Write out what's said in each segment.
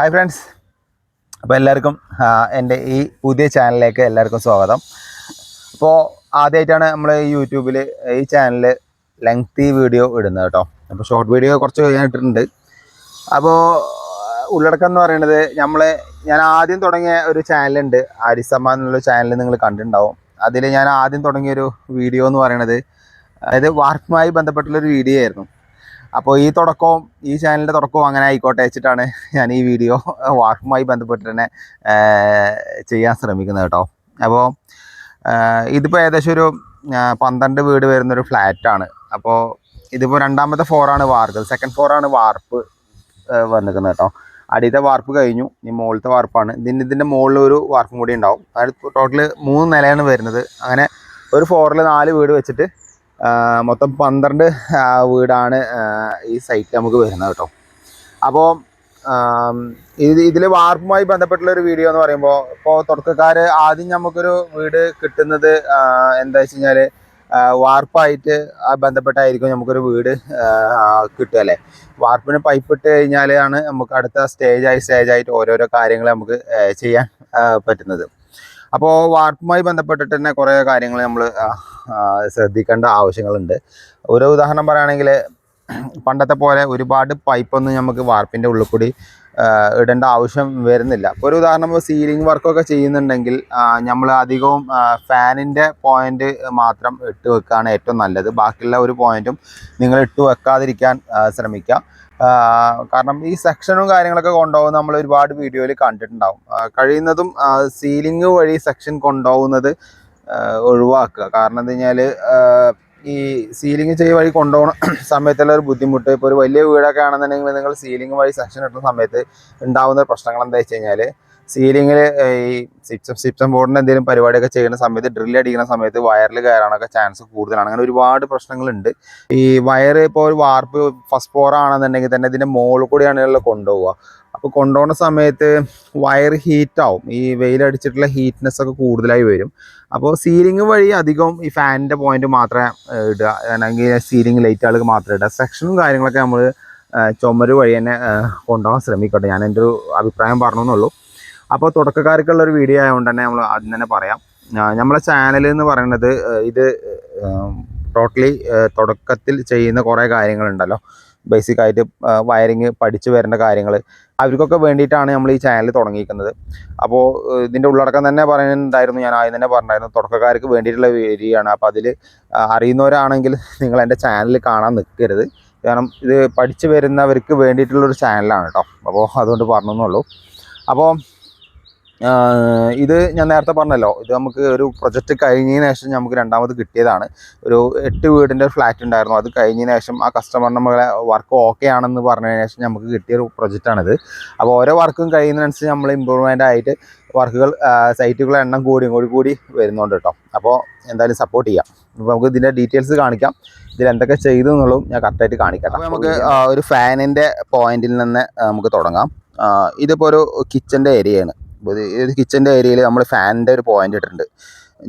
Hi friends അപ്പോൾ എല്ലാവർക്കും എന്റെ ഈ പുതിയ ചാനലിലേക്ക് എല്ലാവർക്കും സ്വാഗതം. അപ്പോൾ ആദ്യമായിട്ടാണ് നമ്മൾ യൂട്യൂബിൽ ഈ ചാനൽ ലെങ്തി വീഡിയോ ഇടുന്നത് കേട്ടോ. അപ്പോൾ ഷോർട്ട് വീഡിയോ കുറച്ച് ഞാൻ ഇട്ടിട്ടുണ്ട്. അപ്പോൾ ഉള്ളടക്കം എന്ന് പറയുന്നത് നമ്മൾ ഞാൻ ആദ്യം തുടങ്ങിയ ഒരു ചാനലുണ്ട് ആരിസമ്മ എന്നുള്ള ചാനൽ നിങ്ങൾ കണ്ടിട്ടുണ്ടാവും. അതിൽ ഞാൻ ആദ്യം തുടങ്ങിയൊരു വീഡിയോ എന്ന് പറയണത് അതായത് വാർക്കുമായി ബന്ധപ്പെട്ടുള്ളൊരു വീഡിയോ ആയിരുന്നു. അപ്പോൾ ഈ തുടക്കവും ഈ ചാനലിന്റെ തുടക്കവും അങ്ങനെ ആയിക്കോട്ടെ വെച്ചിട്ടാണ് ഞാൻ ഈ വീഡിയോ വാർഫുമായി ബന്ധപ്പെട്ട് തന്നെ ചെയ്യാൻ ശ്രമിക്കുന്നത് കേട്ടോ. അപ്പോൾ ഇതിപ്പോൾ ഏകദേശം ഒരു പന്ത്രണ്ട് വീട് വരുന്നൊരു ഫ്ലാറ്റാണ് അപ്പോൾ ഇതിപ്പോൾ രണ്ടാമത്തെ ഫ്ലോറാണ് വാർപ്പ്. സെക്കൻഡ് ഫ്ലോറാണ് വാർപ്പ് വന്നിരിക്കുന്നത് കേട്ടോ. അടിയത്തെ വാർപ്പ് കഴിഞ്ഞു ഇനി മുകളിലത്തെ വാർപ്പാണ്. ഇതിന്റെ ഇതിന്റെ മുകളിൽ ഒരു വാർപ്പും കൂടി ഉണ്ടാവും. അതായത് ടോട്ടൽ മൂന്ന് നിലയാണ് വരുന്നത്. അങ്ങനെ ഒരു ഫ്ലോറിൽ നാല് വീട് വെച്ചിട്ട് മൊത്തം പന്ത്രണ്ട് വീടാണ് ഈ സൈറ്റിൽ നമുക്ക് വരുന്നത് കേട്ടോ. അപ്പോൾ ഇത് ഇതിൽ വാർപ്പുമായി ബന്ധപ്പെട്ടുള്ള ഒരു വീഡിയോ എന്ന് പറയുമ്പോൾ ഇപ്പോൾ തുടക്കക്കാർ ആദ്യം നമുക്കൊരു വീട് കിട്ടുന്നത് എന്താ വെച്ച് കഴിഞ്ഞാൽ വാർപ്പായിട്ട് ബന്ധപ്പെട്ടായിരിക്കും നമുക്കൊരു വീട് കിട്ടുക അല്ലേ? വാർപ്പിന് പൈപ്പ് ഇട്ട് കഴിഞ്ഞാലാണ് നമുക്ക് അടുത്ത സ്റ്റേജായി സ്റ്റേജായിട്ട് ഓരോരോ കാര്യങ്ങൾ നമുക്ക് ചെയ്യാൻ പറ്റുന്നത്. അപ്പോൾ വാർപ്പുമായി ബന്ധപ്പെട്ടിട്ട് തന്നെ കുറേ കാര്യങ്ങൾ നമ്മൾ ശ്രദ്ധിക്കേണ്ട ആവശ്യങ്ങളുണ്ട്. ഒരു ഉദാഹരണം പറയുകയാണെങ്കിൽ പണ്ടത്തെ പോലെ ഒരുപാട് പൈപ്പൊന്നും നമുക്ക് വാർപ്പിന്റെ ഉള്ളിൽ കൂടി ഇടേണ്ട ആവശ്യം വരുന്നില്ല. ഇപ്പോൾ ഒരു ഉദാഹരണം സീലിംഗ് വർക്കൊക്കെ ചെയ്യുന്നുണ്ടെങ്കിൽ നമ്മൾ അധികവും ഫാനിന്റെ പോയിന്റ് മാത്രം ഇട്ട് വെക്കുകയാണ് ഏറ്റവും നല്ലത്. ബാക്കിയുള്ള ഒരു പോയിന്റും നിങ്ങൾ ഇട്ട് വെക്കാതിരിക്കാൻ ശ്രമിക്കുക. കാരണം ഈ സെക്ഷനും കാര്യങ്ങളൊക്കെ കൊണ്ടുപോകുന്ന നമ്മൾ ഒരുപാട് വീഡിയോയിൽ കണ്ടിട്ടുണ്ടാവും. കഴിയുന്നതും സീലിംഗ് വഴി സെക്ഷൻ കൊണ്ടുപോകുന്നത് ഒഴിവാക്കുക. കാരണം എന്താ ഈ സീലിംഗ് ചെയ്യ വഴി കൊണ്ടുപോകുന്ന സമയത്തുള്ള ഒരു ബുദ്ധിമുട്ട്. ഇപ്പോൾ ഒരു വലിയ വീടൊക്കെ ആണെന്നുണ്ടെങ്കിൽ നിങ്ങൾ സീലിംഗ് വഴി സെക്ഷൻ ഇട്ടുന്ന സമയത്ത് ഉണ്ടാകുന്ന പ്രശ്നങ്ങൾ എന്താ വെച്ച് കഴിഞ്ഞാൽ സീലിങ്ങിൽ ഈ സിപ്സം സിപ്സം ബോർഡിന്റെ എന്തെങ്കിലും പരിപാടിയൊക്കെ ചെയ്യുന്ന സമയത്ത് ഡ്രിൽ അടിക്കുന്ന സമയത്ത് വയറിൽ കയറാനൊക്കെ ചാൻസ് കൂടുതലാണ്. അങ്ങനെ ഒരുപാട് പ്രശ്നങ്ങളുണ്ട്. ഈ വയർ ഇപ്പോൾ ഒരു വാർപ്പ് ഫസ്റ്റ് ഫ്ലോർ ആണെന്നുണ്ടെങ്കിൽ തന്നെ ഇതിന്റെ മുകളിൽ കൂടിയാണല്ലോ കൊണ്ടുപോവുക. അപ്പോൾ കൊണ്ടുപോകുന്ന സമയത്ത് വയർ ഹീറ്റാവും ഈ വെയിലടിച്ചിട്ടുള്ള ഹീറ്റ്നെസ് ഒക്കെ കൂടുതലായി വരും. അപ്പോൾ സീലിംഗ് വഴി അധികം ഈ ഫാനിന്റെ പോയിന്റ് മാത്രമേ ഇടുക. അല്ലെങ്കിൽ സീലിംഗ് ലൈറ്റുകൾക്ക് മാത്രമേ ഇടുക. സെക്ഷനും കാര്യങ്ങളൊക്കെ നമ്മൾ ചുമര് വഴി തന്നെ കൊണ്ടുപോകാൻ ശ്രമിക്കട്ടെ. ഞാൻ എന്റെ ഒരു അഭിപ്രായം പറഞ്ഞു എന്നുള്ളൂ അപ്പോൾ തുടക്കക്കാർക്കുള്ള ഒരു വീഡിയോ ആയതുകൊണ്ട് തന്നെ നമ്മൾ ആദ്യം തന്നെ പറയാം. നമ്മളെ ചാനൽ എന്ന് പറയുന്നത് ഇത് ടോട്ടലി തുടക്കത്തിൽ ചെയ്യുന്ന കുറേ കാര്യങ്ങളുണ്ടല്ലോ. ബേസിക്കായിട്ട് വയറിങ് പഠിച്ചു വരേണ്ട കാര്യങ്ങൾ അവർക്കൊക്കെ വേണ്ടിയിട്ടാണ് നമ്മൾ ഈ ചാനൽ തുടങ്ങിയിരിക്കുന്നത്. അപ്പോൾ ഇതിന്റെ ഉള്ളടക്കം തന്നെ പറയുന്നുണ്ടായിരുന്നു. ഞാൻ ആദ്യം തന്നെ പറഞ്ഞായിരുന്നു തുടക്കക്കാർക്ക് വേണ്ടിയിട്ടുള്ള വേരിയാണ് അപ്പോൾ അതിൽ അറിയുന്നവരാണെങ്കിൽ നിങ്ങൾ എന്റെ ചാനൽ കാണാൻ നിൽക്കരുത്. കാരണം ഇത് പഠിച്ചു വരുന്നവർക്ക് വേണ്ടിയിട്ടുള്ളൊരു ചാനലാണ് കേട്ടോ അപ്പോൾ അതുകൊണ്ട് പറഞ്ഞെന്നുള്ളൂ അപ്പോൾ ഇത് ഞാൻ നേരത്തെ പറഞ്ഞല്ലോ ഇത് നമുക്ക് ഒരു പ്രൊജക്റ്റ് കഴിഞ്ഞതിന് ശേഷം നമുക്ക് രണ്ടാമത് കിട്ടിയതാണ്. ഒരു എട്ട് വീടിന്റെ ഫ്ലാറ്റ് ഉണ്ടായിരുന്നു അത് കഴിഞ്ഞതിന് ശേഷം ആ കസ്റ്റമർ നമ്മളെ വർക്ക് ഓക്കെ ആണെന്ന് പറഞ്ഞതിന് ശേഷം നമുക്ക് കിട്ടിയ ഒരു പ്രൊജക്റ്റാണിത് അപ്പോൾ ഓരോ വർക്കും കഴിയുന്നതിനനുസരിച്ച് നമ്മൾ ഇമ്പ്രൂവ്മെന്റ് ആയിട്ട് വർക്കുകൾ സൈറ്റുകളുടെ എണ്ണം കൂടിയും കൂടി കൂടി വരുന്നുണ്ട് കേട്ടോ. അപ്പോൾ എന്തായാലും സപ്പോർട്ട് ചെയ്യാം. അപ്പോൾ നമുക്ക് ഇതിന്റെ ഡീറ്റെയിൽസ് കാണിക്കാം. ഇതിൽ എന്തൊക്കെ ചെയ്തു എന്നുള്ളതും ഞാൻ കറക്റ്റായിട്ട് കാണിക്കാം അപ്പോൾ നമുക്ക് ഒരു ഫാനിന്റെ പോയിന്റിൽ നിന്ന് നമുക്ക് തുടങ്ങാം. ഇതിപ്പോൾ ഒരു കിച്ചന്റെ ഏരിയയാണ് ഇത് കിച്ചന്റെ ഏരിയയിൽ നമ്മൾ ഫാനിന്റെ ഒരു പോയിന്റ് ഇട്ടിട്ടുണ്ട്.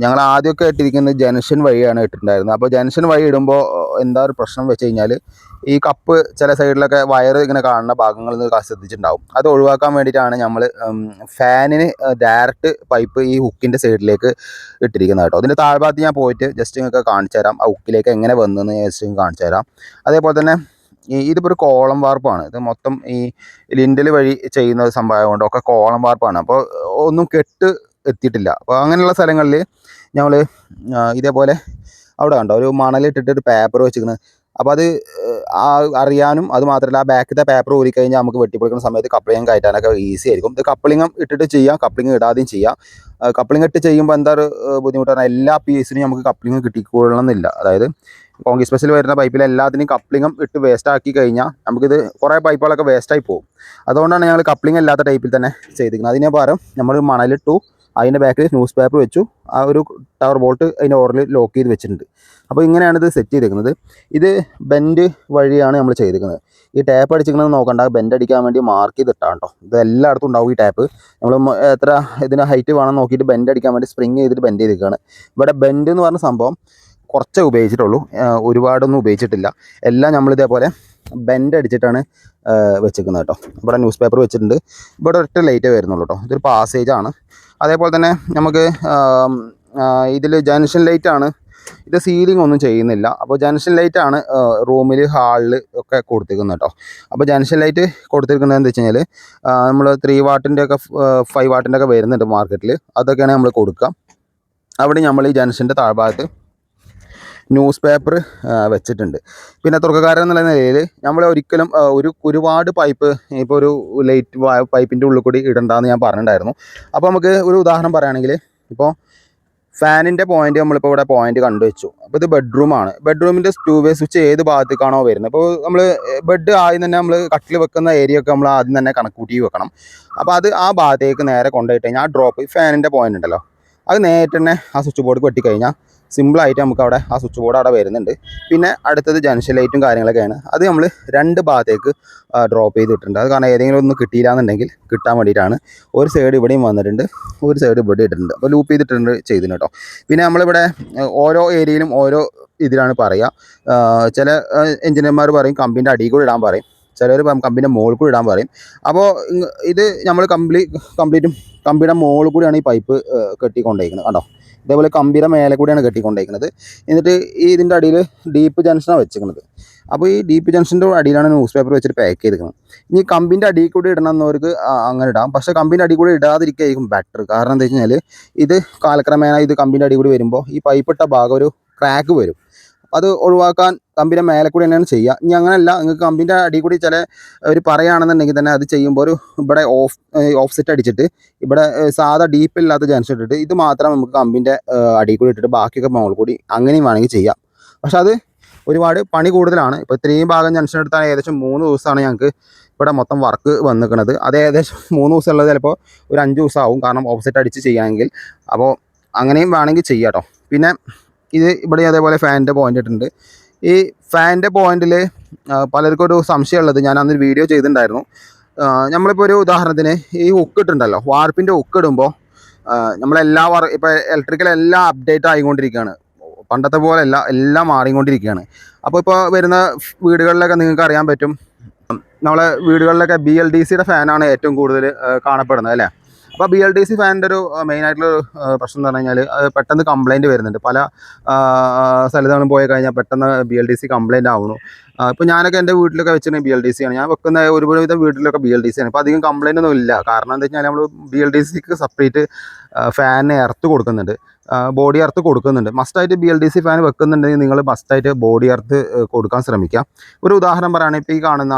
ഞങ്ങൾ ആദ്യമൊക്കെ ഇട്ടിരിക്കുന്നത് ജംഗ്ഷൻ വഴിയാണ് ഇട്ടിട്ടുണ്ടായിരുന്നത്. അപ്പോൾ ജംഗ്ഷൻ വഴി ഇടുമ്പോൾ എന്താ ഒരു പ്രശ്നം വെച്ച് കഴിഞ്ഞാൽ ഈ കപ്പ് ചില സൈഡിലൊക്കെ വയർ ഇങ്ങനെ കാണുന്ന ഭാഗങ്ങളിൽ നിന്ന് ശ്രദ്ധിച്ചിട്ടുണ്ടാവും. അത് ഒഴിവാക്കാൻ വേണ്ടിയിട്ടാണ് നമ്മൾ ഫാനിന് ഡയറക്റ്റ് പൈപ്പ് ഈ ഹുക്കിന്റെ സൈഡിലേക്ക് ഇട്ടിരിക്കുന്നത് കേട്ടോ. അതിന്റെ താഴ്ഭാഗത്ത് ഞാൻ പോയിട്ട് ജസ്റ്റ് നിങ്ങൾക്ക് കാണിച്ചു തരാം ആ ഹുക്കിലേക്ക് എങ്ങനെ വന്നെന്ന് ജസ്റ്റ് നിങ്ങൾക്ക് കാണിച്ചു തരാം അതേപോലെ തന്നെ ഇതിപ്പോൾ ഒരു കോളം വാർപ്പാണ്. ഇത് മൊത്തം ഈ ലിൻഡൽ വഴി ചെയ്യുന്ന ഒരു സംഭവം ഒക്കെ കോളം വാർപ്പാണ്. അപ്പോൾ ഒന്നും കെട്ട് എത്തിയിട്ടില്ല. അപ്പോൾ അങ്ങനെയുള്ള സ്ഥലങ്ങളിൽ ഞങ്ങൾ ഇതേപോലെ അവിടെ കണ്ടോ? ഒരു മണലിട്ടിട്ട് ഒരു പേപ്പർ വെച്ചിരിക്കുന്നത് അപ്പോൾ അത് അറിയാനും അത് മാത്രമല്ല ആ ബാക്കിലത്തെ പേപ്പർ ഊരി കഴിഞ്ഞാൽ നമുക്ക് വെട്ടിപ്പൊളിക്കുന്ന സമയത്ത് കപ്ലിങ് കയറ്റാനൊക്കെ ഈസി ആയിരിക്കും. ഇത് കപ്ലിങ്ങും ഇട്ടിട്ട് ചെയ്യാം കപ്ലിങ് ഇടാതെയും ചെയ്യാം. കപ്ലിംഗ് ഇട്ട് ചെയ്യുമ്പോൾ എന്താ ഒരു ബുദ്ധിമുട്ടാണ് എല്ലാ പീസിനും നമുക്ക് കപ്ലിങ് കിട്ടിക്കൊള്ളണമെന്നില്ല അതായത് കോങ്കി സ്പെഷ്യൽ വരുന്ന പൈപ്പിൽ എല്ലാത്തിനും കപ്ലിങ്ങും ഇട്ട് വേസ്റ്റ് ആക്കി കഴിഞ്ഞാൽ നമുക്കിത് കുറേ പൈപ്പുകളൊക്കെ വേസ്റ്റായി പോകും. അതുകൊണ്ടാണ് ഞങ്ങൾ കപ്ലിംഗ് അല്ലാത്ത ടൈപ്പിൽ തന്നെ ചെയ്തിരിക്കുന്നത്. അതിനെ പകരം നമ്മൾ മണലിട്ടു അതിന്റെ ബാക്കിൽ ന്യൂസ് പേപ്പർ വെച്ചു ആ ഒരു ടവർ ബോൾട്ട് അതിന്റെ ഓറിൽ ലോക്ക് ചെയ്ത് വെച്ചിട്ടുണ്ട്. അപ്പോൾ ഇങ്ങനെയാണ് ഇത് സെറ്റ് ചെയ്തിരിക്കുന്നത്. ഇത് ബെൻഡ് വഴിയാണ് നമ്മൾ ചെയ്തിരിക്കുന്നത്. ഈ ടാപ്പ് അടിച്ചിരിക്കുന്നത് നോക്കണ്ട ബെൻഡ് അടിക്കാൻ വേണ്ടി മാർക്ക് ചെയ്തിട്ടാണ് കേട്ടോ ഇത് എല്ലായിടത്തും ഉണ്ടാവും ഈ ടാപ്പ് നമ്മൾ എത്ര ഇതിന് ഹൈറ്റ് വേണം നോക്കിയിട്ട് ബെൻഡ് അടിക്കാൻ വേണ്ടി സ്പ്രിങ് ചെയ്തിട്ട് ബെൻഡ് ചെയ്തിരിക്കുകയാണ്. ഇവിടെ ബെൻഡ് എന്ന് പറഞ്ഞ സംഭവം കുറച്ചേ ഉപയോഗിച്ചിട്ടുള്ളൂ. ഒരുപാടൊന്നും ഉപയോഗിച്ചിട്ടില്ല. എല്ലാം നമ്മൾ ഇതേപോലെ ബെൻഡ് അടിച്ചിട്ടാണ് വെച്ചിരിക്കുന്നത് കേട്ടോ. ഇവിടെ ന്യൂസ് പേപ്പർ വെച്ചിട്ടുണ്ട്. ഇവിടെ ഒറ്റ ലൈറ്റേ വരുന്നുള്ളൂ കേട്ടോ. ഇതൊരു പാസേജ് ആണ്. അതേപോലെ തന്നെ നമുക്ക് ഇതിൽ ജംഗ്ഷൻ ലൈറ്റാണ് ഇത് സീലിംഗ് ഒന്നും ചെയ്യുന്നില്ല. അപ്പോൾ ജംഗ്ഷൻ ലൈറ്റാണ് റൂമിൽ ഹാളിൽ ഒക്കെ കൊടുത്തിരിക്കുന്നത് കേട്ടോ. അപ്പോൾ ജംഗ്ഷൻ ലൈറ്റ് കൊടുത്തിരിക്കുന്നത് എന്താ വെച്ച് കഴിഞ്ഞാൽ നമ്മൾ ത്രീ വാട്ടിന്റെ ഒക്കെ ഫൈവ് വാട്ടിന്റെ ഒക്കെ വരുന്നുണ്ട് മാർക്കറ്റിൽ അതൊക്കെയാണ് നമ്മൾ കൊടുക്കുക. അവിടെ നമ്മൾ ഈ ജംഗ്ഷന്റെ താഴ്ഭാഗത്ത് ന്യൂസ് പേപ്പർ വെച്ചിട്ടുണ്ട്. പിന്നെ തുറക്കക്കാരൻ എന്നുള്ള നിലയിൽ നമ്മൾ ഒരിക്കലും ഒരു ഒരുപാട് പൈപ്പ് ഇപ്പോൾ ഒരു ലൈറ്റ് പൈപ്പിന്റെ ഉള്ളിൽ കൂടി ഇടണ്ടെന്ന് ഞാൻ പറഞ്ഞിട്ടുണ്ടായിരുന്നു. അപ്പോൾ നമുക്ക് ഒരു ഉദാഹരണം പറയുകയാണെങ്കിൽ ഇപ്പോൾ ഫാനിന്റെ പോയിന്റ് നമ്മളിപ്പോൾ ഇവിടെ പോയിന്റ് കണ്ടുവച്ചു. അപ്പോൾ ഇത് ബെഡ്റൂമാണ് ബെഡ്റൂമിന്റെ വേ സ്വിച്ച് ഏത് ഭാഗത്തേക്കാണോ വരുന്നത്. അപ്പോൾ നമ്മൾ ബെഡ് ആദ്യം തന്നെ നമ്മൾ കട്ടിൽ വെക്കുന്ന ഏരിയ ഒക്കെ നമ്മൾ ആദ്യം തന്നെ കണക്കൂട്ടി വെക്കണം. അപ്പോൾ അത് ആ ഭാഗത്തേക്ക് നേരെ കൊണ്ടുപോയിട്ട് കഴിഞ്ഞാൽ ആ ഡ്രോപ്പ് ഫാനിന്റെ പോയിന്റ് ഉണ്ടല്ലോ അത് നേരിട്ട് തന്നെ ആ സ്വിച്ച് ബോർഡ് വെട്ടിക്കഴിഞ്ഞാൽ സിമ്പിളായിട്ട് നമുക്ക് അവിടെ ആ സ്വിച്ച് ബോർഡ് അവിടെ വരുന്നുണ്ട്. പിന്നെ അടുത്തത് ജംഗ്ഷൻ ലൈറ്റും കാര്യങ്ങളൊക്കെയാണ്. അത് നമ്മൾ രണ്ട് ഭാഗത്തേക്ക് ഡ്രോപ്പ് ചെയ്തിട്ടുണ്ട്. അത് കാരണം ഏതെങ്കിലും ഒന്ന് കിട്ടിയില്ല എന്നുണ്ടെങ്കിൽ കിട്ടാൻ വേണ്ടിയിട്ടാണ്. ഒരു സൈഡ് ഇവിടെയും വന്നിട്ടുണ്ട് ഒരു സൈഡ് ഇവിടെ ഇട്ടിട്ടുണ്ട്. അപ്പോൾ ലൂപ്പ് ചെയ്തിട്ടുണ്ട് ചെയ്തിട്ടുണ്ട് കേട്ടോ പിന്നെ നമ്മളിവിടെ ഓരോ ഏരിയയിലും ഓരോ ഇതിലാണ് പറയുക ചില എഞ്ചിനീയർമാർ പറയും കമ്പിന്റെ അടിയിൽ കൂടെ ഇടാൻ പറയും. ചിലർ കമ്പിന്റെ മുകളിൽ കൂടി ഇടാൻ പറയും. അപ്പോൾ ഇത് നമ്മൾ കമ്പ്ലി കംപ്ലീറ്റും കമ്പിയുടെ മുകളിൽ കൂടിയാണ് ഈ പൈപ്പ് കെട്ടിക്കൊണ്ടേക്കുന്നത്. കണ്ടോ? ഇതേപോലെ കമ്പിയുടെ മേലെ കൂടിയാണ് കെട്ടിക്കൊണ്ടേക്കുന്നത്. എന്നിട്ട് ഈ ഇതിന്റെ അടിയിൽ ഡീപ്പ് ജംഗ്ഷനാണ് വെച്ചിരിക്കുന്നത്. അപ്പോൾ ഈ ഡീപ്പ് ജംഗ്ഷന്റെ അടിയിലാണ് ന്യൂസ് പേപ്പർ വെച്ചിട്ട് പാക്ക് ചെയ്തിരിക്കുന്നത്. ഇനി കമ്പിന്റെ അടിയിൽ കൂടി ഇടണമെന്നവർക്ക് അങ്ങനെ ഇടാം. പക്ഷേ കമ്പിന്റെ അടി കൂടി ഇടാതിരിക്കുകയായിരിക്കും ബെറ്റർ കാരണം എന്താ വെച്ച് കഴിഞ്ഞാൽ ഇത് കാലക്രമേണ ഇത് കമ്പിന്റെ അടി കൂടി വരുമ്പോൾ ഈ പൈപ്പ് ഇട്ട ഭാഗം ഒരു ക്രാക്ക് വരും. അത് ഒഴിവാക്കാൻ കമ്പിന്റെ മേലെ കൂടി തന്നെയാണ് ചെയ്യുക. ഇനി അങ്ങനെയല്ല നിങ്ങൾക്ക് കമ്പിന്റെ അടി കൂടി ചില ഒരു പറയുകയാണെന്നുണ്ടെങ്കിൽ തന്നെ അത് ചെയ്യുമ്പോൾ ഒരു ഇവിടെ ഓഫ് ഓഫ് സെറ്റ് അടിച്ചിട്ട് ഇവിടെ സാധാ ഡീപ്പ് ഇല്ലാത്ത ജാൻസ് ഇട്ടിട്ട് ഇത് മാത്രം നമുക്ക് കമ്പിന്റെ അടി കൂടി ഇട്ടിട്ട് ബാക്കിയൊക്കെ മുകളിൽ കൂടി അങ്ങനെയും വേണമെങ്കിൽ ചെയ്യാം. പക്ഷെ അത് ഒരുപാട് പണി കൂടുതലാണ്. ഇപ്പോൾ ഇത്രയും ഭാഗം ജംഗ്ഷൻ എടുത്താൽ ഏകദേശം മൂന്ന് ദിവസമാണ് ഞങ്ങൾക്ക് ഇവിടെ മൊത്തം വർക്ക് വന്നിരിക്കുന്നത്. അത് ഏകദേശം മൂന്ന് ദിവസം ഉള്ളത് ചിലപ്പോൾ ഒരു അഞ്ച് ദിവസം കാരണം ഓപ്പോസിറ്റ് അടിച്ച് ചെയ്യുകയാണെങ്കിൽ അപ്പോൾ അങ്ങനെയും വേണമെങ്കിൽ ചെയ്യാം പിന്നെ ഇത് ഇവിടെ അതേപോലെ ഫാനിന്റെ പോയിന്റ് ഇട്ടിട്ടുണ്ട്. ഈ ഫാനിന്റെ പോയിന്റിൽ പലർക്കും ഒരു സംശയമുള്ളത് ഞാൻ അന്നൊരു വീഡിയോ ചെയ്തിട്ടുണ്ടായിരുന്നു. നമ്മളിപ്പോൾ ഒരു ഉദാഹരണത്തിന് ഈ ഹുക്ക് ഇട്ടുണ്ടല്ലോ വാർപ്പിന്റെ ഹുക്ക് ഇടുമ്പോൾ നമ്മളെല്ലാ വർ ഇപ്പോൾ ഇലക്ട്രിക്കൽ എല്ലാം അപ്ഡേറ്റ് ആയിക്കൊണ്ടിരിക്കുകയാണ്. പണ്ടത്തെ പോലെ പോലെയല്ല എല്ലാം മാറിക്കൊണ്ടിരിക്കുകയാണ്. അപ്പോൾ ഇപ്പോൾ വരുന്ന വീടുകളിലൊക്കെ നിങ്ങൾക്ക് അറിയാൻ പറ്റും. നമ്മളെ വീടുകളിലൊക്കെ ബി എൽ ഡി സിയുടെ ഫാനാണ് ഏറ്റവും കൂടുതൽ കാണപ്പെടുന്നത് അല്ലേ? അപ്പോൾ ബി എൽ ഡി സി ഫാനിന്റെ ഒരു മെയിൻ ആയിട്ടുള്ള പ്രശ്നം എന്ന് പറഞ്ഞു കഴിഞ്ഞാൽ പെട്ടെന്ന് കംപ്ലൈന്റ് വരുന്നുണ്ട്. പല സ്ഥലത്താണ് പോയി കഴിഞ്ഞാൽ പെട്ടെന്ന് B L D C complaint ആവുന്നു. ഇപ്പോൾ ഞാനൊക്കെ എന്റെ വീട്ടിലൊക്കെ വെച്ചിട്ടുണ്ടെങ്കിൽ ബി എൽ ഡി സി ആണ്. ഞാൻ വെക്കുന്ന ഒരുപാട് വീട്ടിലൊക്കെ ബി എൽ ഡി സി ആണ്. അപ്പോൾ അധികം കംപ്ലൈന്റ് ഒന്നും ഇല്ല. കാരണം എന്താ വെച്ചാൽ നമ്മൾ ബി എൽ ഡി സിക്ക് സെപ്പറേറ്റ് ഫാനിന് എർത്ത് കൊടുക്കുന്നുണ്ട്. ബോഡി എർത്ത് കൊടുക്കുന്നുണ്ട്. മസ്റ്റായിട്ട് B L D C fan വെക്കുന്നുണ്ടെങ്കിൽ നിങ്ങൾ മസ്റ്റായിട്ട് ബോഡി എർത്ത് കൊടുക്കാൻ ശ്രമിക്കുക ഒരു ഉദാഹരണം പറയുകയാണെങ്കിൽ ഇപ്പോൾ ഈ കാണുന്ന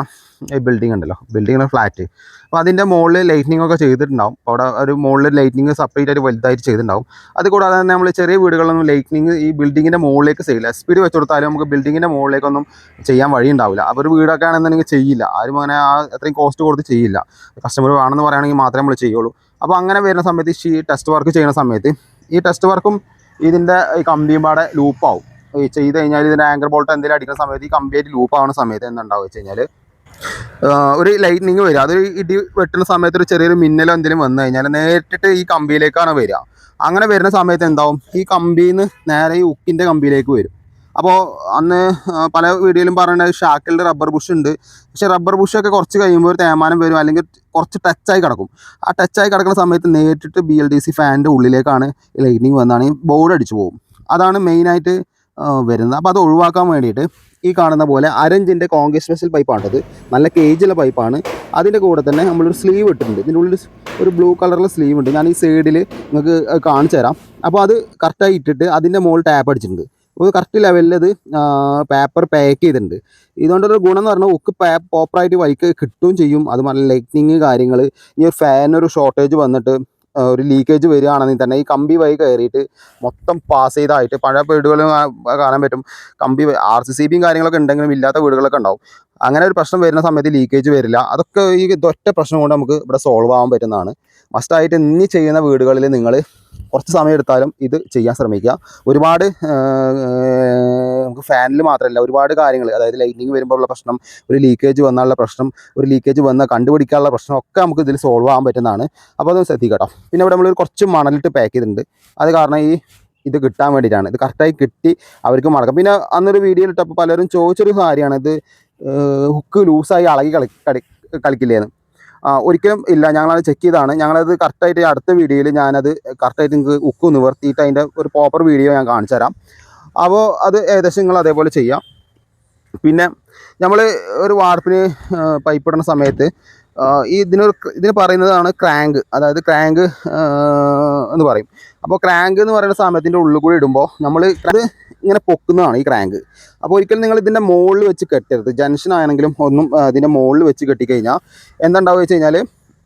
ബിൽഡിംഗ് ഉണ്ടല്ലോ. ബിൽഡിങ്ങിന് ഫ്ലാറ്റ് അപ്പോൾ അതിന്റെ മുകളിൽ ലൈറ്റിനിങ് ഒക്കെ ചെയ്തിട്ടുണ്ടാവും. അവിടെ ഒരു മുകളിൽ ലൈറ്റിനിങ് സെപ്പറേറ്റ് ആയിട്ട് വലുതായിട്ട് ചെയ്തിട്ടുണ്ടാവും. അത് കൂടാതെ തന്നെ നമ്മൾ ചെറിയ വീടുകളിലൊന്നും ലൈറ്റിനിങ് ഈ ബിൽഡിങ്ങിന്റെ മുകളിലേക്ക് ചെയ്യില്ല സ്പീഡ് വെച്ച് കൊടുത്താലും നമുക്ക് ബിൽഡിങ്ങിന്റെ മുകളിലേക്കൊന്നും ചെയ്യാൻ വഴി ഉണ്ടാവില്ല വീടൊക്കെ ആണെന്നുണ്ടെങ്കിൽ ചെയ്യില്ല. ആരും അങ്ങനെ ആ അത്രയും കോസ്റ്റ് കൊടുത്ത് ചെയ്യില്ല. കസ്റ്റമർ വേണമെന്ന് പറയുകയാണെങ്കിൽ മാത്രമേ നമ്മൾ ചെയ്യുള്ളൂ. അപ്പോൾ അങ്ങനെ വരുന്ന സമയത്ത് ഈ ടെസ്റ്റ് വർക്ക് ചെയ്യുന്ന സമയത്ത് ഈ ടെസ്റ്റ് വർക്കും ഇതിന്റെ ഈ കമ്പിയും പാടെ ലൂപ്പാവും ഈ ചെയ്ത് കഴിഞ്ഞാൽ ഇതിന്റെ ആങ്കർ ബോൾട്ട് എന്തെങ്കിലും അടിക്കുന്ന സമയത്ത് ഈ കമ്പിയായിട്ട് ലൂപ്പാവുന്ന സമയത്ത് എന്തുണ്ടാവുക വെച്ച് കഴിഞ്ഞാൽ ഒരു ലൈറ്റ്നിങ് വരിക അത് ഇടി വെട്ടുന്ന സമയത്ത് ഒരു ചെറിയൊരു മിന്നലോ എന്തെങ്കിലും വന്നു കഴിഞ്ഞാൽ നേരിട്ട് ഈ കമ്പിയിലേക്കാണ് വരിക. അങ്ങനെ വരുന്ന സമയത്ത് എന്താവും? ഈ കമ്പിയിൽ നിന്ന് നേരെ ഈ ഉക്കിന്റെ കമ്പിയിലേക്ക് വരും. അപ്പോൾ അന്ന് പല വീഡിയോയിലും പറയുന്നത് ഷാക്കിളിന്റെ റബ്ബർ ബുഷ് ഉണ്ട്. പക്ഷേ റബ്ബർ ബുഷൊക്കെ കുറച്ച് കഴിയുമ്പോൾ ഒരു തേമാനം വരും അല്ലെങ്കിൽ കുറച്ച് ടച്ചായി കിടക്കും. ആ ടച്ചായി കിടക്കുന്ന സമയത്ത് നേരിട്ട് ബി എൽ ഡി സി ഫാനിന്റെ ഉള്ളിലേക്കാണ് ലൈറ്റിനിങ് വന്നാണ് ബോർഡ് അടിച്ചു പോകും. അതാണ് മെയിനായിട്ട് വരുന്നത്. അപ്പോൾ അത് ഒഴിവാക്കാൻ വേണ്ടിയിട്ട് ഈ കാണുന്ന പോലെ അരഞ്ചിന്റെ കോൺഗ്രസ് വെസൽ പൈപ്പാണത് നല്ല കേജിലെ പൈപ്പാണ് അതിന്റെ കൂടെ തന്നെ നമ്മളൊരു സ്ലീവ് ഇട്ടിട്ടുണ്ട്. ഇതിന്റെ ഉള്ളിൽ ഒരു ബ്ലൂ കളറിലെ സ്ലീവ് ഉണ്ട്. ഞാൻ ഈ സൈഡിൽ നിങ്ങൾക്ക് കാണിച്ചു തരാം. അപ്പോൾ അത് കറക്റ്റായി ഇട്ടിട്ട് അതിന്റെ മുകളിൽ ടാപ്പ് അടിച്ചിട്ടുണ്ട്. കറക്റ്റ് ലെവലിൽ ഇത് പേപ്പർ പാക്ക് ചെയ്തിട്ടുണ്ട്. ഇതുകൊണ്ടൊരു ഗുണം എന്ന് പറഞ്ഞാൽ ഒക്കെ പേ പ്രോപ്പറായിട്ട് വഴിക്ക് കിട്ടുകയും ചെയ്യും. അത് നല്ല ലൈറ്റിനിങ് കാര്യങ്ങൾ ഇനി ഒരു ഫാനൊരു ഷോർട്ടേജ് വന്നിട്ട് ഒരു ലീക്കേജ് വരികയാണെങ്കിൽ തന്നെ ഈ കമ്പി വഴി കയറിയിട്ട് മൊത്തം പാസ് ചെയ്തായിട്ട് പഴയ വീടുകളും കാണാൻ പറ്റും. കമ്പി ആർ സി സി ബിയും കാര്യങ്ങളൊക്കെ ഉണ്ടെങ്കിലും ഇല്ലാത്ത വീടുകളൊക്കെ ഉണ്ടാവും. അങ്ങനെ ഒരു പ്രശ്നം വരുന്ന സമയത്ത് ലീക്കേജ് വരില്ല. അതൊക്കെ ഈ ഒറ്റ പ്രശ്നം കൊണ്ട് നമുക്ക് ഇവിടെ സോൾവ് ആവാൻ പറ്റുന്നതാണ്. മസ്റ്റായിട്ട് ഇനി ചെയ്യുന്ന വീടുകളിൽ നിങ്ങൾ കുറച്ച് സമയം എടുത്താലും ഇത് ചെയ്യാൻ ശ്രമിക്കുക. ഒരുപാട് നമുക്ക് ഫാനിൽ മാത്രമല്ല ഒരുപാട് കാര്യങ്ങൾ അതായത് ലൈറ്റിംഗ് വരുമ്പോൾ ഉള്ള പ്രശ്നം ഒരു ലീക്കേജ് വന്നാലുള്ള പ്രശ്നം ഒരു ലീക്കേജ് വന്ന കണ്ടുപിടിക്കാനുള്ള പ്രശ്നം ഒക്കെ നമുക്ക് ഇതിൽ സോൾവ് ആകാൻ പറ്റുന്നതാണ്. അപ്പോൾ അതൊന്ന് ശ്രദ്ധിക്കട്ടോ. പിന്നെ ഇവിടെ നമ്മൾ കുറച്ച് മണലിട്ട് പാക്ക് ചെയ്തിട്ടുണ്ട്. അത് കാരണം ഈ ഇത് കിട്ടാൻ വേണ്ടിയിട്ടാണ്. ഇത് കറക്റ്റായി കിട്ടി അവർക്ക് മടക്കാം പിന്നെ അന്നൊരു വീഡിയോയിൽ ഇട്ടപ്പോൾ പലരും ചോദിച്ചൊരു കാര്യമാണ്. ഇത് ഹുക്ക് ലൂസായി അളകി കളി കളി കളിക്കില്ലേന്ന്. ഒരിക്കലും ഇല്ല. ഞങ്ങളത് ചെക്ക് ചെയ്താണ് ഞങ്ങളത് കറക്റ്റായിട്ട് അടുത്ത വീഡിയോയിൽ ഞാനത് കറക്റ്റായിട്ട് നിങ്ങൾക്ക് ഉക്ക് നിവർത്തിയിട്ട് അതിന്റെ ഒരു പ്രോപ്പർ വീഡിയോ ഞാൻ കാണിച്ചു തരാം അപ്പോൾ അത് ഏകദേശം നിങ്ങൾ അതേപോലെ ചെയ്യാം. പിന്നെ നമ്മൾ ഒരു വാർപ്പിന് പൈപ്പ് ഇടുന്ന സമയത്ത് ഈ ഇതിനൊരു ഇതിന് പറയുന്നതാണ് ക്രാങ്ക് അതായത് ക്രാങ്ക് എന്ന് പറയും. അപ്പോൾ ക്രാങ്ക് എന്ന് പറയുന്ന സമയത്തിന്റെ ഉള്ളിൽ കൂടി ഇടുമ്പോൾ നമ്മൾ അത് ഇങ്ങനെ പൊക്കുന്നതാണ് ഈ ക്രാങ്ക് അപ്പോൾ ഒരിക്കലും നിങ്ങൾ ഇതിന്റെ മുകളിൽ വെച്ച് കെട്ടരുത്. ജംഗ്ഷൻ ആണെങ്കിലും ഒന്നും ഇതിന്റെ മുകളിൽ വെച്ച് കെട്ടിക്കഴിഞ്ഞാൽ എന്താണ്ടാവുക വെച്ച് കഴിഞ്ഞാൽ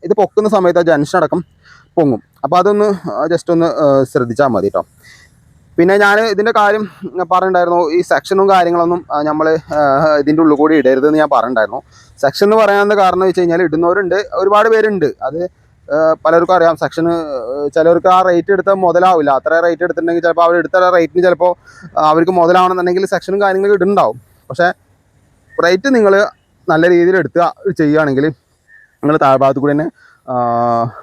ഇത് പൊക്കുന്ന സമയത്ത് ആ ജംഗ്ഷൻ അടക്കം പൊങ്ങും. അപ്പോൾ അതൊന്ന് ജസ്റ്റ് ഒന്ന് ശ്രദ്ധിച്ചാൽ മതി കേട്ടോ പിന്നെ ഞാൻ ഇതിന്റെ കാര്യം പറഞ്ഞിട്ടുണ്ടായിരുന്നു. ഈ സെക്ഷനും കാര്യങ്ങളൊന്നും നമ്മൾ ഇതിന്റെ ഉള്ളിൽ കൂടി ഇടരുതെന്ന് ഞാൻ പറഞ്ഞിട്ടുണ്ടായിരുന്നു. സെക്ഷൻ എന്ന് പറയാനുള്ള കാരണം വെച്ച് കഴിഞ്ഞാൽ ഇടുന്നവരുണ്ട് ഒരുപാട് പേരുണ്ട്. അത് പലർക്കും അറിയാം. സെക്ഷന് ചിലർക്ക് ആ റേറ്റ് എടുത്താൽ മുതലാവില്ല. അത്ര റേറ്റ് എടുത്തിട്ടുണ്ടെങ്കിൽ ചിലപ്പോൾ അവർ എടുത്ത റേറ്റിന് ചിലപ്പോൾ അവർക്ക് മുതലാവണമെന്നുണ്ടെങ്കിൽ സെക്ഷനും കാര്യങ്ങളും ഇടുന്നുണ്ടാവും. പക്ഷേ റേറ്റ് നിങ്ങൾ നല്ല രീതിയിൽ എടുത്ത് ചെയ്യുകയാണെങ്കിൽ നിങ്ങൾ താഴ്ഭാഗത്ത് കൂടി തന്നെ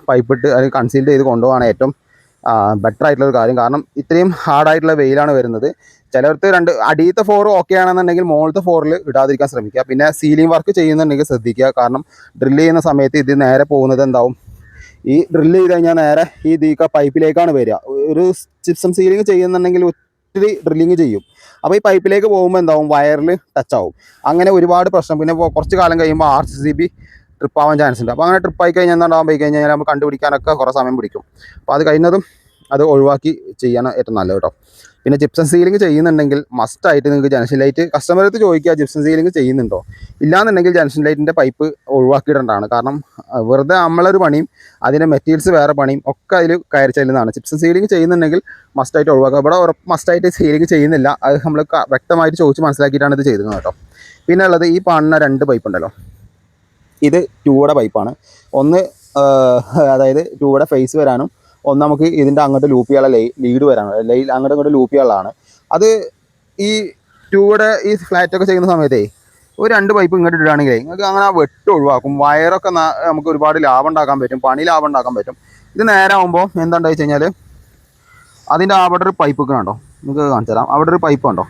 പൈപ്പിട്ട് അല്ലെങ്കിൽ കൺസീൽ ചെയ്ത് കൊണ്ടുപോകാണ് ഏറ്റവും ബെറ്റർ ആയിട്ടുള്ള ഒരു കാര്യം. കാരണം ഇത്രയും ഹാർഡായിട്ടുള്ള വെയിലാണ് വരുന്നത്. ചിലർക്ക് രണ്ട് അടിയത്തെ ഫോർ ഓക്കെ ആണെന്നുണ്ടെങ്കിൽ മുകളിലത്തെ ഫോറിൽ ഇടാതിരിക്കാൻ ശ്രമിക്കുക. പിന്നെ സീലിംഗ് വർക്ക് ചെയ്യുന്നുണ്ടെങ്കിൽ ശ്രദ്ധിക്കുക. കാരണം ഡ്രില്ല് ചെയ്യുന്ന സമയത്ത് ഇത് നേരെ പോകുന്നത് എന്താവും? ഈ ഡ്രില്ല് ചെയ്ത് കഴിഞ്ഞാൽ നേരെ ഈ ദീക്ക പൈപ്പിലേക്കാണ് വരിക. ഒരു ചിപ്സം സീലിംഗ് ചെയ്യുന്നുണ്ടെങ്കിൽ ഒത്തിരി ഡ്രില്ലിങ് ചെയ്യും. അപ്പോൾ ഈ പൈപ്പിലേക്ക് പോകുമ്പോൾ എന്താവും? വയറിൽ ടച്ച് ആവും. അങ്ങനെ ഒരുപാട് പ്രശ്നം. പിന്നെ കുറച്ച് കാലം കഴിയുമ്പോൾ ആർ സി ബി ട്രിപ്പ് ആവാൻ ചാൻസ് ഉണ്ട്. അപ്പോൾ അങ്ങനെ ട്രിപ്പ് ആയി കഴിഞ്ഞാൽ എന്താണ്ടാവാൻ പോയി കഴിഞ്ഞാൽ നമുക്ക് കണ്ടുപിടിക്കാനൊക്കെ കുറേ സമയം പിടിക്കും. അപ്പോൾ അത് കഴിഞ്ഞതും അത് ഒഴിവാക്കി ചെയ്യാൻ ഏറ്റവും നല്ലത് കേട്ടോ. പിന്നെ ജിപ്സം സീലിംഗ് ചെയ്യുന്നുണ്ടെങ്കിൽ മസ്റ്റായിട്ട് നിങ്ങൾക്ക് ജനഷൻ ലൈറ്റ് കസ്റ്റമർ അടുത്ത് ചോദിക്കുക ജിപ്സം സീലിംഗ് ചെയ്യുന്നുണ്ടോ? ഇല്ലാന്നുണ്ടെങ്കിൽ ജനഷൻ ലൈറ്റിന്റെ പൈപ്പ് ഒഴിവാക്കിയിടേണ്ടതാണ്. കാരണം വെറുതെ നമ്മളൊരു പണിയും അതിന്റെ മെറ്റീരിയൽസ് വേറെ പണിയും ഒക്കെ അതിൽ കയറി ചെല്ലുന്നതാണ്. ജിപ്സം സീലിംഗ് ചെയ്യുന്നുണ്ടെങ്കിൽ മസ്റ്റായിട്ട് ഒഴിവാക്കുക. ഇവിടെ മസ്റ്റായിട്ട് സീലിംഗ് ചെയ്യുന്നില്ല. അത് നമ്മൾ വ്യക്തമായിട്ട് ചോദിച്ച് മനസ്സിലാക്കിയിട്ടാണ് ഇത് ചെയ്തിരുന്നത് കേട്ടോ. പിന്നെ ഉള്ളത് ഈ കാണുന്ന രണ്ട് പൈപ്പ് ഉണ്ടല്ലോ. ഇത് ടൂടെ പൈപ്പാണ് ഒന്ന് അതായത് ടൂടെ ഫേസ് വരാനും ഒന്ന് നമുക്ക് ഇതിന്റെ അങ്ങോട്ട് ലൂപ്പ് ചെയ്യാനുള്ള ലീഡ് വരാനും ലൈ അങ്ങോട്ട് ഇങ്ങോട്ട് ലൂപ്പ് ചെയ്യാനുള്ളതാണ്. അത് ഈ ടൂടെ ഈ ഫ്ലാറ്റ് ഒക്കെ ചെയ്യുന്ന സമയത്തേ ഒരു രണ്ട് പൈപ്പ് ഇങ്ങോട്ട് ഇടുകയാണെങ്കിൽ നിങ്ങൾക്ക് അങ്ങനെ വെട്ട് ഒഴിവാക്കും. വയറൊക്കെ നമുക്ക് ഒരുപാട് ലാഭം ഉണ്ടാക്കാൻ പറ്റും പണി ലാഭം ഉണ്ടാക്കാൻ പറ്റും. ഇത് നേരെ ആകുമ്പോൾ എന്താണെന്ന് വെച്ച് കഴിഞ്ഞാൽ അതിന്റെ അവിടെ ഒരു പൈപ്പ് കണ്ടോ? നിങ്ങൾക്ക് കാണിച്ചു തരാം അവിടെ ഒരു പൈപ്പ് ഉണ്ടോ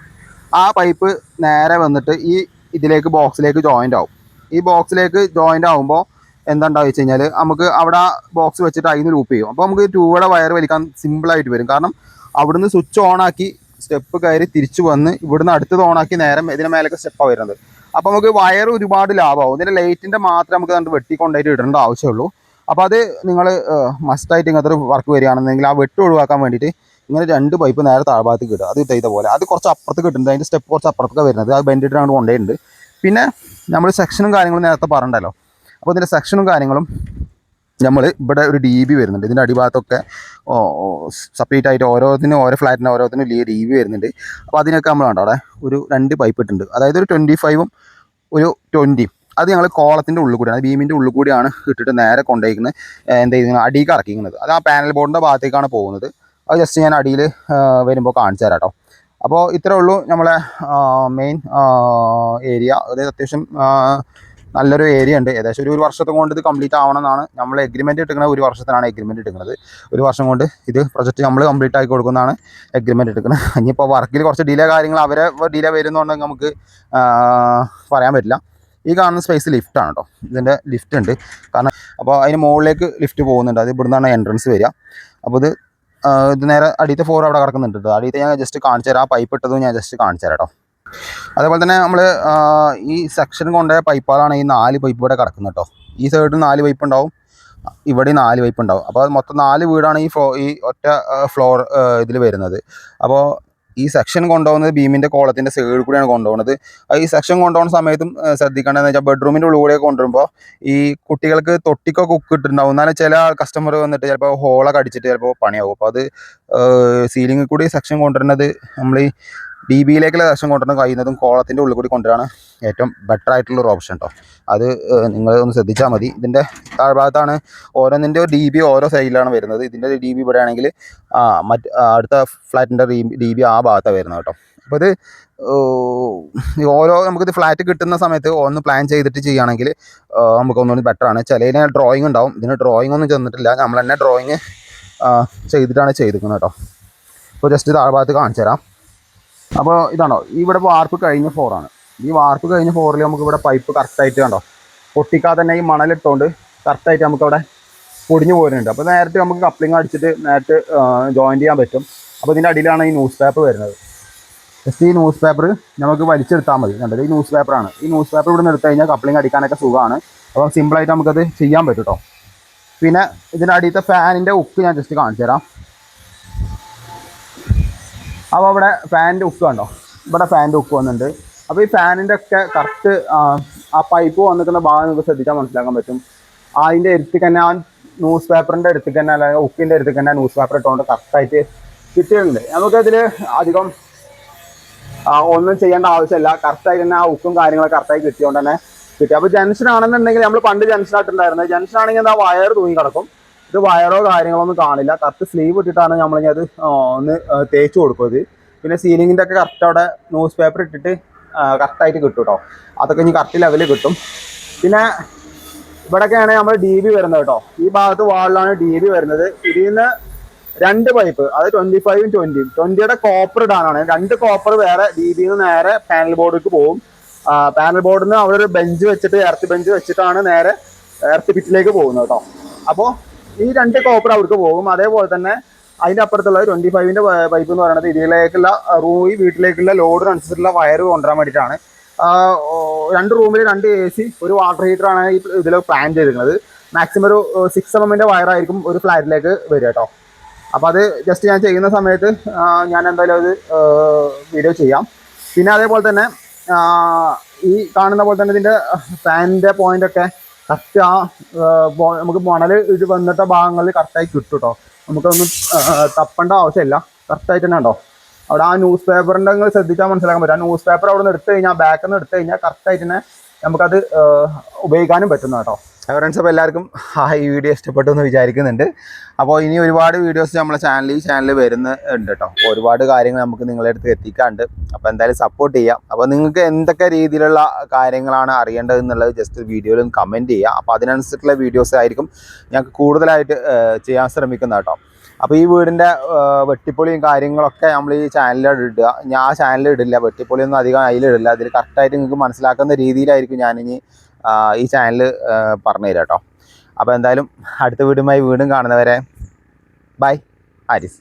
ആ പൈപ്പ് നേരെ വന്നിട്ട് ഈ ഇതിലേക്ക് ബോക്സിലേക്ക് ജോയിന്റ് ആവും. ഈ ബോക്സിലേക്ക് ജോയിന്റ് ആകുമ്പോൾ എന്താണ്ടാവുക വെച്ച് കഴിഞ്ഞാൽ നമുക്ക് അവിടെ ബോക്സ് വെച്ചിട്ട് അതിന് ലൂപ്പ് ചെയ്യും. അപ്പോൾ നമുക്ക് ടൂയുടെ വയർ വലിക്കാൻ സിമ്പിളായിട്ട് വരും. കാരണം അവിടുന്ന് സ്വിച്ച് ഓണാക്കി സ്റ്റെപ്പ് കയറി തിരിച്ചു വന്ന് ഇവിടുന്ന് അടുത്തത് ഓണാക്കി നേരെ ഇതിന് മേലൊക്കെ സ്റ്റെപ്പാണ് വരുന്നത്. അപ്പോൾ നമുക്ക് വയർ ഒരുപാട് ലാഭമാവും ഇതിന്റെ ലൈറ്റിന്റെ മാത്രമേ നമുക്ക് കണ്ട് വെട്ടിക്കൊണ്ടായിട്ട് ഇടേണ്ട ആവശ്യമുള്ളൂ. അപ്പോൾ അത് നിങ്ങൾ മസ്റ്റായിട്ട് ഇങ്ങനത്തെ വർക്ക് വരികയാണെന്നുണ്ടെങ്കിൽ ആ വെട്ട് ഒഴിവാക്കാൻ വേണ്ടിയിട്ട് ഇങ്ങനെ രണ്ട് പൈപ്പ് നേരെ താഴ്ഭാഗത്തേക്ക് ഇടുക. അത് ഇട്ട പോലെ അത് കുറച്ച് അപ്പുറത്തേക്ക് ഇട്ടുണ്ട് അതിന്റെ സ്റ്റെപ്പ് കുറച്ച് അപ്പുറത്തൊക്കെ വരുന്നത്. അത് ബെൻഡിട്ട് അങ്ങോട്ട് കൊണ്ടുപോയിട്ടുണ്ട് പിന്നെ നമ്മൾ സെക്ഷനും കാര്യങ്ങളും നേരത്തെ പറഞ്ഞല്ലോ അപ്പോൾ ഇതിന്റെ സെക്ഷനും കാര്യങ്ങളും നമ്മൾ ഇവിടെ ഒരു ഡി ബി വരുന്നുണ്ട്. ഇതിന്റെ അടിഭാഗത്തൊക്കെ സെപ്പറേറ്റ് ആയിട്ട് ഓരോന്നിനും ഓരോ ഫ്ലാറ്റിന് ഓരോന്നിനും ഡി ബി വരുന്നുണ്ട്. അപ്പോൾ അതിനൊക്കെ നമ്മൾ കണ്ടോ അവിടെ ഒരു രണ്ട് പൈപ്പ് ഇട്ടുണ്ട് അതായത് ഒരു ട്വന്റി ഫൈവും ഒരു ട്വന്റിയും അത് ഞങ്ങൾ കോളത്തിന്റെ ഉള്ളിൽ കൂടിയാണ് ബീമിന്റെ ഉള്ളിൽ കൂടിയാണ് ഇട്ടിട്ട് നേരെ കൊണ്ടുപോയിരിക്കുന്നത് എന്താ ചെയ്യുന്നത്? അടിയിൽ ഇറക്കിക്കുന്നത് അത് ആ പാനൽ ബോർഡിന്റെ ഭാഗത്തേക്കാണ് പോകുന്നത്. അത് ജസ്റ്റ് ഞാൻ അടിയിൽ വരുമ്പോൾ കാണിച്ചു തരാം കേട്ടോ അപ്പോൾ ഇത്രേ ഉള്ളൂ നമ്മളെ മെയിൻ ഏരിയ അതായത് അത്യാവശ്യം നല്ലൊരു ഏരിയ ഉണ്ട്. ഏകദേശം ഒരു ഒരു വർഷത്തെ കൊണ്ട് ഇത് കംപ്ലീറ്റ് ആവണമെന്നാണ് നമ്മൾ എഗ്രിമെന്റ് എടുക്കുന്നത് ഒരു വർഷത്തിനാണ് എഗ്രിമെന്റ് എടുക്കുന്നത് ഒരു വർഷം കൊണ്ട് ഇത് പ്രൊജക്റ്റ് നമ്മൾ കംപ്ലീറ്റ് ആക്കി കൊടുക്കുന്നതാണ് എഗ്രിമെന്റ് എടുക്കുന്നത് ഇനിയിപ്പോൾ വർക്കിൽ കുറച്ച് ഡിലേ കാര്യങ്ങൾ അവരെ ഡിലേ വരുന്നുണ്ടെങ്കിൽ നമുക്ക് പറയാൻ പറ്റില്ല. ഈ കാണുന്ന സ്പേസ് ലിഫ്റ്റാണ് കേട്ടോ. ഇതിന്റെ ലിഫ്റ്റ് ഉണ്ട്. കാരണം അപ്പോൾ അതിന് മുകളിലേക്ക് ലിഫ്റ്റ് പോകുന്നുണ്ട്. അത് ഇവിടുന്നാണ് എൻട്രൻസ് വരിക. അപ്പോൾ ഇത് ഇത് നേരെ അടിയത്തെ ഫോർ അവിടെ കിടക്കുന്നുണ്ട് കേട്ടോ അടിയത്തെ ഞാൻ ജസ്റ്റ് കാണിച്ചു തരാം. ആ പൈപ്പ് ഇട്ടതും ഞാൻ ജസ്റ്റ് കാണിച്ചു തരാം കേട്ടോ അതേപോലെ തന്നെ നമ്മൾ ഈ സെക്ഷൻ കൊണ്ടുപോയ പൈപ്പുകളാണ് ഈ നാല് പൈപ്പ് ഇവിടെ കിടക്കുന്നത് കേട്ടോ ഈ സൈഡിൽ നാല് പൈപ്പ് ഉണ്ടാവും. ഇവിടെ നാല് പൈപ്പ് ഉണ്ടാവും. അപ്പോൾ മൊത്തം നാല് വീടാണ് ഈ ഫ്ലോ ഈ ഒറ്റ ഫ്ലോർ ഇതിൽ വരുന്നത്. അപ്പോൾ ഈ സെക്ഷൻ കൊണ്ടുപോകുന്നത് ബീമിന്റെ കോളത്തിന്റെ സൈഡിൽ കൂടിയാണ് കൊണ്ടുപോകുന്നത്. ഈ സെക്ഷൻ കൊണ്ടുപോകുന്ന സമയത്തും ശ്രദ്ധിക്കേണ്ടതെന്ന് വെച്ചാൽ ബെഡ്റൂമിന്റെ ഉള്ളിൽ കൂടെ കൊണ്ടുവരുമ്പോൾ ഈ കുട്ടികൾക്ക് തൊട്ടിക്കൊക്കെ കുക്ക് ഇട്ടിട്ടുണ്ടാവും എന്നാലും ചില കസ്റ്റമർ വന്നിട്ട് ചിലപ്പോൾ ഹോളൊക്കെ അടിച്ചിട്ട് ചിലപ്പോൾ പണിയാവും. അപ്പോൾ അത് സീലിംഗിൽ കൂടി സെക്ഷൻ കൊണ്ടുവരുന്നത് നമ്മൾ ഈ ഡി ബിയിലേക്കുള്ള ദശം കൊണ്ടുവരണം കഴിയുന്നതും കോളത്തിന്റെ ഉള്ളിൽ കൂടി കൊണ്ടുവരാണ് ഏറ്റവും ബെറ്റർ ആയിട്ടുള്ള ഒരു ഓപ്ഷൻ കേട്ടോ അത് നിങ്ങൾ ഒന്ന് ശ്രദ്ധിച്ചാൽ മതി. ഇതിന്റെ താഴ്ഭാഗത്താണ് ഓരോന്നിന്റെ ഡി ബി ഓരോ സൈഡിലാണ് വരുന്നത്. ഇതിന്റെ ഡി ബി ഇവിടെ ആണെങ്കിൽ മറ്റ് അടുത്ത ഫ്ലാറ്റിന്റെ ഡി ബി ആ ഭാഗത്താണ് വരുന്നത് കേട്ടോ. അപ്പോൾ ഇത് ഓരോ നമുക്കിത് ഫ്ലാറ്റ് കിട്ടുന്ന സമയത്ത് ഒന്ന് പ്ലാൻ ചെയ്തിട്ട് ചെയ്യുകയാണെങ്കിൽ നമുക്ക് ഒന്നുകൂടി ബെറ്റർ ആണ്. ചിലതിന് ഡ്രോയിങ് ഉണ്ടാവും. ഇതിന് ഡ്രോയിങ് ഒന്നും ചെന്നിട്ടില്ല. നമ്മൾ തന്നെ ഡ്രോയിങ് ചെയ്തിട്ടാണ് ചെയ്തിരിക്കുന്നത് കേട്ടോ. അപ്പോൾ ജസ്റ്റ് താഴ്ഭാഗത്ത് കാണിച്ചു തരാം അപ്പോൾ ഇതാണോ? ഇവിടെ വാർപ്പ് കഴിഞ്ഞ ഫോറാണ് ഈ വാർപ്പ് കഴിഞ്ഞ ഫോറിൽ നമുക്ക് ഇവിടെ പൈപ്പ് കറക്റ്റായിട്ട് കണ്ടോ? പൊട്ടിക്കാതെ തന്നെ ഈ മണലിട്ടുകൊണ്ട് കറക്റ്റായിട്ട് നമുക്കവിടെ പൊടിഞ്ഞു പോരുന്നുണ്ട്. അപ്പോൾ നേരത്തെ നമുക്ക് കപ്ലിംഗ് അടിച്ചിട്ട് നേരത്തെ ജോയിൻ ചെയ്യാൻ പറ്റും. അപ്പോൾ ഇതിന്റെ അടിയിലാണ് ഈ ന്യൂസ് പേപ്പർ വരുന്നത്. ജസ്റ്റ് ഈ ന്യൂസ് പേപ്പർ നമുക്ക് വലിച്ചെടുത്താൽ മതി. കണ്ടത് ഈ ന്യൂസ് പേപ്പറാണ് ഈ ന്യൂസ് പേപ്പർ ഇവിടെ നിന്ന് എടുത്തു കഴിഞ്ഞാൽ കപ്ലിംഗ് അടിക്കാനൊക്കെ സുഖമാണ്. അപ്പോൾ സിമ്പിളായിട്ട് നമുക്കത് ചെയ്യാൻ പറ്റും കേട്ടോ പിന്നെ ഇതിന്റെ അടിയത്തെ ഫാനിന്റെ ഉക്ക് ഞാൻ ജസ്റ്റ് കാണിച്ചു തരാം അപ്പോൾ അവിടെ ഫാനിന്റെ ഉക്ക് കണ്ടോ? ഇവിടെ ഫാനിന്റെ ഉക്ക് വന്നിട്ടുണ്ട്. അപ്പോൾ ഈ ഫാനിന്റെ ഒക്കെ കറക്റ്റ് ആ പൈപ്പ് വന്നിരിക്കുന്ന ഭാഗം നമുക്ക് ശ്രദ്ധിച്ചാൽ മനസ്സിലാക്കാൻ പറ്റും. അതിന്റെ അടുത്തേക്ക് തന്നെ ആ ന്യൂസ് പേപ്പറിന്റെ അടുത്തേക്ക് തന്നെ അല്ലെങ്കിൽ ഉക്കിന്റെ അടുത്തേക്ക് തന്നെ ന്യൂസ് പേപ്പർ ഇട്ടുകൊണ്ട് കറക്റ്റായിട്ട് കിട്ടിയിട്ടുണ്ട്. നമുക്കതിൽ അധികം ഒന്നും ചെയ്യേണ്ട ആവശ്യമില്ല. കറക്റ്റായി തന്നെ ആ ഉക്കും കാര്യങ്ങളൊക്കെ കറക്റ്റായി കിട്ടിയതുകൊണ്ട് തന്നെ കിട്ടി. അപ്പോൾ ജംഗ്ഷൻ ആണെന്നുണ്ടെങ്കിൽ നമ്മൾ പണ്ട് ജംഗ്ഷൻ ആയിട്ടുണ്ടായിരുന്നത് ജംഗ്ഷൻ ആണെങ്കിൽ എന്താ വയർ തൂങ്ങി കിടക്കും. ഇത് വയറോ കാര്യങ്ങളോ ഒന്നും കാണില്ല. കറക്റ്റ് സ്ലീവ് ഇട്ടിട്ടാണ് നമ്മൾ ഇനി അത് ഒന്ന് തേച്ച് കൊടുക്കുന്നത്. പിന്നെ സീലിങ്ങിന്റെ ഒക്കെ കറക്റ്റ് അവിടെ ന്യൂസ് പേപ്പർ ഇട്ടിട്ട് കറക്റ്റായിട്ട് കിട്ടും കേട്ടോ അതൊക്കെ ഇനി കറക്റ്റ് ലെവലിൽ കിട്ടും. പിന്നെ ഇവിടെയൊക്കെയാണ് നമ്മൾ ഡി ബി വരുന്നത് കേട്ടോ ഈ ഭാഗത്ത് വാളിലാണ് ഡി ബി വരുന്നത്. ഇതിൽ നിന്ന് രണ്ട് പൈപ്പ് അത് ട്വന്റി ഫൈവും ട്വന്റിയും ട്വന്റിയുടെ കോപ്പർ ഇടാനാണ്. രണ്ട് കോപ്പർ വേറെ ഡി ബിന്ന് നേരെ പാനൽ ബോർഡിലേക്ക് പോകും പാനൽ ബോർഡിൽ നിന്ന് അവിടെ ഒരു ബെഞ്ച് വെച്ചിട്ട് എർത്ത് ബെഞ്ച് വെച്ചിട്ടാണ് നേരെ എർത്ത് പിറ്റിലേക്ക് പോകുന്നത് കേട്ടോ അപ്പോൾ ഈ രണ്ട് കോപ്പർ അവർക്ക് പോകും. അതേപോലെ തന്നെ അതിന്റെ അപ്പുറത്തുള്ള ട്വന്റി ഫൈവിന്റെ പൈപ്പ് എന്ന് പറയുന്നത് ഇതിലേക്കുള്ള റൂം വീട്ടിലേക്കുള്ള ലോഡിനനുസരിച്ചുള്ള വയർ കൊണ്ടുവരാൻ വേണ്ടിയിട്ടാണ്. രണ്ട് റൂമിൽ രണ്ട് എ സി ഒരു വാട്ടർ ഹീറ്റർ ആണ് ഈ ഇതിൽ പ്ലാൻ ചെയ്തിരിക്കുന്നത്. മാക്സിമം ഒരു സിക്സ് എം എമ്മിന്റെ വയറായിരിക്കും ഒരു ഫ്ലാറ്റിലേക്ക് വരിക കേട്ടോ അപ്പോൾ അത് ജസ്റ്റ് ഞാൻ ചെയ്യുന്ന സമയത്ത് ഞാൻ എന്തായാലും അത് വീഡിയോ ചെയ്യാം. പിന്നെ അതേപോലെ തന്നെ ഈ കാണുന്ന പോലെ തന്നെ ഇതിന്റെ ഫാനിന്റെ പോയിന്റ് ഒക്കെ കറക്റ്റ് ആ നമുക്ക് മണൽ ഇത് വന്നിട്ട ഭാഗങ്ങളിൽ കറക്റ്റായി കിട്ടും കേട്ടോ നമുക്കൊന്നും തപ്പേണ്ട ആവശ്യമില്ല. കറക്റ്റായിട്ട് തന്നെ ഉണ്ടോ? അവിടെ ആ ന്യൂസ് പേപ്പറിന്റെ നിങ്ങൾ ശ്രദ്ധിച്ചാൽ മനസ്സിലാക്കാൻ പറ്റും. ആ ന്യൂസ് പേപ്പർ അവിടെ നിന്ന് എടുത്തു കഴിഞ്ഞാൽ ബാക്കിൽ നിന്ന് എടുത്തു കഴിഞ്ഞാൽ കറക്റ്റായിട്ട് തന്നെ നമുക്കത് ഉപയോഗിക്കാനും പറ്റുന്ന കേട്ടോ. ഫ്രണ്ട്സ് അപ്പോൾ എല്ലാവർക്കും ആ ഈ വീഡിയോ ഇഷ്ടപ്പെട്ടു എന്ന് വിചാരിക്കുന്നുണ്ട്. അപ്പോൾ ഇനി ഒരുപാട് വീഡിയോസ് നമ്മളെ ചാനൽ ഈ ചാനലിൽ വരുന്നുണ്ട് കേട്ടോ. അപ്പോൾ ഒരുപാട് കാര്യങ്ങൾ നമുക്ക് നിങ്ങളുടെ അടുത്ത് എത്തിക്കാണ്ട്. അപ്പോൾ എന്തായാലും സപ്പോർട്ട് ചെയ്യാം. അപ്പോൾ നിങ്ങൾക്ക് എന്തൊക്കെ രീതിയിലുള്ള കാര്യങ്ങളാണ് അറിയേണ്ടത് എന്നുള്ളത് ജസ്റ്റ് വീഡിയോയിൽ കമന്റ് ചെയ്യുക അപ്പോൾ അതിനനുസരിച്ചുള്ള വീഡിയോസ് ആയിരിക്കും ഞങ്ങൾക്ക് കൂടുതലായിട്ട് ചെയ്യാൻ ശ്രമിക്കുന്നത് കേട്ടോ. അപ്പോൾ ഈ വീടിന്റെ വെട്ടിപ്പൊളിയും കാര്യങ്ങളൊക്കെ നമ്മൾ ഈ ചാനലിൽ ഇടുക. ഞാൻ ആ ചാനലിൽ ഇടില്ല. വെട്ടിപ്പൊളിയൊന്നും അധികം അതിലിടില്ല അതിൽ കറക്റ്റായിട്ട് നിങ്ങൾക്ക് മനസ്സിലാക്കുന്ന രീതിയിലായിരിക്കും ഞാനിനി ഈ ചാനൽ പറഞ്ഞു തരാം കേട്ടോ. അപ്പോൾ എന്തായാലും അടുത്ത വീടുമായി വീണ്ടും കാണുന്നവരെ ബൈ ഹാരിസ്